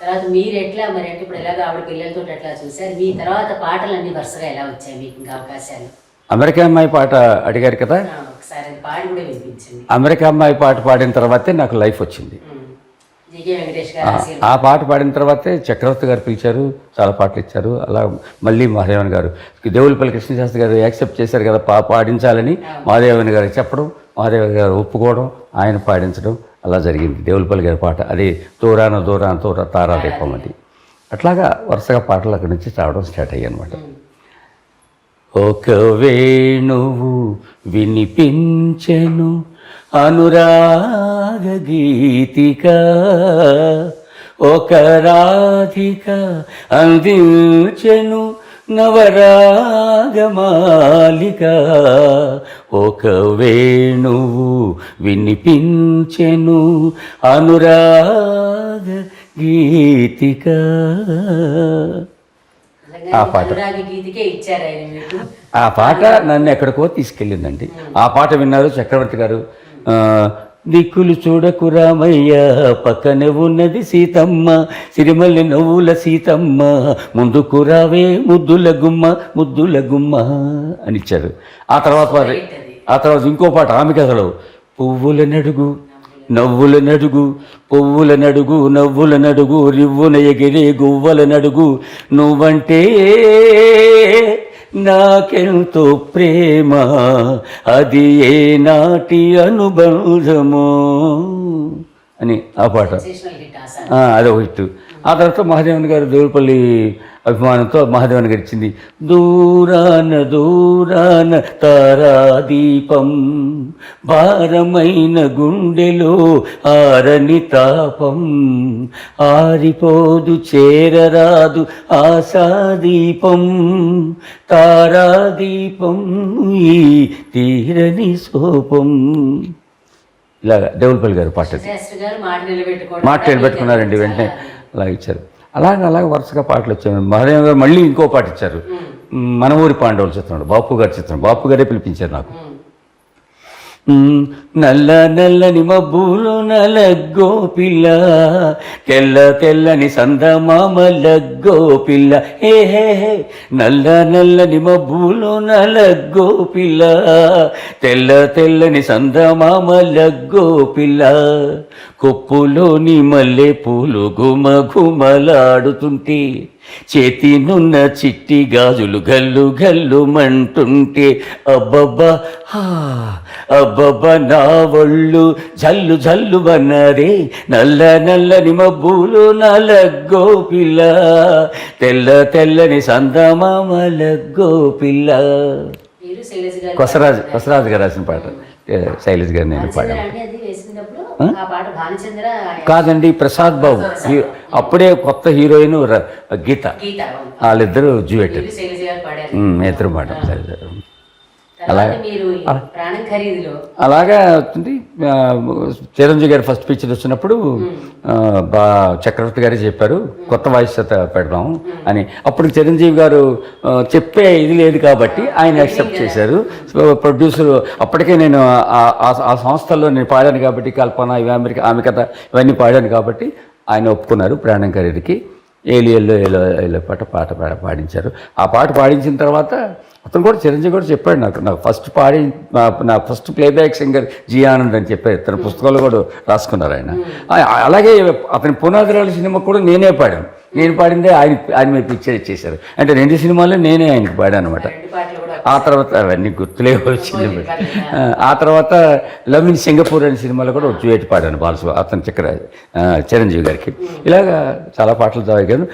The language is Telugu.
తర్వాత మీరు ఎట్లా మరి అంటే ఇప్పుడు ఎలాగో ఆవిడ పిల్లలతో ఎట్లా చూశారు? మీ తర్వాత పాటలన్నీ వరుసగా ఎలా వచ్చాయి మీకు ఇంకా అవకాశాలు? అమెరికా అమ్మాయి పాట అడిగారు కదా? ఒకసారి పాడి కూడా వినిపించింది అమెరికా అమ్మాయి పాట పాడిన తర్వాతే నాకు లైఫ్ వచ్చింది. గారు. ఆ పాట పాడిన తర్వాతే చక్రవర్తి గారు పిలిచారు చాలా పాటలు ఇచ్చారు. అలా మళ్ళీ మహాదేవన్ గారు దేవులపల్లి కృష్ణశాస్త్రి గారు యాక్సెప్ట్ చేశారు కదా పా పాడించాలని మహాదేవన్ గారికి చెప్పడం మహాదేవన్ గారు ఒప్పుకోవడం ఆయన పాడించడం అలా జరిగింది. దేవులపల్లి గారి పాట అది దూరాన దూరాన దూర తారా దీపం అది. అట్లాగా వరుసగా పాటలు అక్కడి నుంచి రావడం స్టార్ట్ అయ్యాయి అనమాట ఒక వేణువు వినిపించెను అనురాగ గీతిక ఒక రాధిక అందించెను నవరాగమాలిక. ఒక వేణువు వినిపించెను అనురాగ గీతిక. ఆ పాట. ఆ పాట నన్ను ఎక్కడికో తీసుకెళ్ళిందండి. ఆ పాట విన్నారు చక్రవర్తి గారు. దిక్కులు చూడకు రామయ్య పక్కనే ఉన్నది సీతమ్మ సిరిమల్లి నవ్వుల సీతమ్మ ముందుకు రావే ముద్దుల గుమ్మ ముద్దుల గుమ్మ అని ఇచ్చారు. ఆ తర్వాత ఆ తర్వాత ఇంకో పాట ఆమె కథలో పువ్వుల నడుగు నవ్వుల నడుగు పువ్వుల నడుగు నవ్వుల నడుగు రివ్వున ఎగిరే గువ్వల నడుగు నువ్వంటే నాకెంతో ప్రేమ అది ఏ నాటి అనుబంధమో? అని ఆ పాట. అదొక హిట్ ఆ తర్వాత మహాదేవన్ గారు దేవులపల్లి అభిమానంతో మహాదేవన్ గారు ఇచ్చింది దూరాన దూరాన తారాదీపం భారమైన గుండెలో ఆరని తాపం ఆరిపోదు చేరరాదు ఆశాదీపం తారాదీపం ఈ తీరని సోపం. ఇలాగ దేవులపల్లి గారు పాట మాట నిలబెట్టుకున్నారండి వెంటనే. అలా ఇచ్చారు. అలాగ అలాగ వరుసగా పాటలు వచ్చాయి. మహాదేవ్ గారు మళ్ళీ ఇంకో పాట ఇచ్చారు. మన ఊరి పాండవుల చిత్రం బాపు గారి చిత్రం బాపు గారే పిలిపించారు నాకు. నల్ల నల్లని మబ్బులు నలగ్గో పిల్ల తెల్ల తెల్లని సందమామలగ్గో పిల్ల ఏ హే హే. నల్ల నల్లని మబ్బులు నలగ్గో పిల్ల తెల్ల తెల్లని సందమామలగ్గో పిల్ల కొప్పులోని మల్లె పూలు గుమ గుమలాడుతుంటే చేతినున్న చిట్టి గాజులు గల్లు గల్లు మంటుంటే అబ్బబ్బా హా, అబ్బబ్బా నా ఒళ్ళు జల్లు జల్లు బన్నరే నల్ల నల్లని మబ్బులు నలగ్గో పిల్ల తెల్ల తెల్లని సందమామలగ్గో పిల్ల. మీరు శైలజ గారు కొసరాజు కొసరాజు గారు రాసిన పాట. శైలజ్ గారు నేను పాడాను. కాదండి ప్రసాద్ బాబు. అప్పుడే కొత్త హీరోయిన్ గీత. వాళ్ళిద్దరూ జ్యూయట్ ఇద్దరు పాడారు. అలాగా అవుతుంది. ఆ, చిరంజీవి గారు ఫస్ట్ పిక్చర్ వచ్చినప్పుడు బా చక్రవర్తి గారే చెప్పారు కొత్త వాయిస్ పెడదాం అని. అప్పుడు చిరంజీవి గారు చెప్పే ఇది లేదు కాబట్టి ఆయన యాక్సెప్ట్ చేశారు. ప్రొడ్యూసర్ అప్పటికే నేను ఆ- సంస్థల్లో నేను పాడాను కాబట్టి కల్పన ఇవి అమెరికా ఆమె కథ ఇవన్నీ పాడాను కాబట్టి ఆయన ఒప్పుకున్నారు ప్రాణం ఖరీదుకి. ఏలియల్లో ఏలో ఏలో పాట పాట పా- పాడించారు. ఆ పాట పాడించిన తర్వాత అతను కూడా చిరంజీవి కూడా చెప్పాడు నాకు నాకు ఫస్ట్ పాడి నా- నా first playback singer G Anand అని చెప్పారు తన పుస్తకాలు కూడా రాసుకున్నారు ఆయన. ఆ- అలాగే అతని పునాదిరాల సినిమా కూడా నేనే పాడాను. నేను పాడిందే ఆయన ఆయన మీద పిక్చర్ ఇచ్చేశారు. అంటే రెండు సినిమాలు నేనే ఆయనకి పాడాను అనమాట ఆ తర్వాత అవన్నీ గుర్తులే వచ్చింది ఆ, తర్వాత లవ్ ఇన్ సింగపూర్ అనే సినిమాలో కూడా డ్యూయట్ పాడాను బాలసు అతను చక్ర చిరంజీవి గారికి. ఇలాగా చాలా పాటలు తాగాను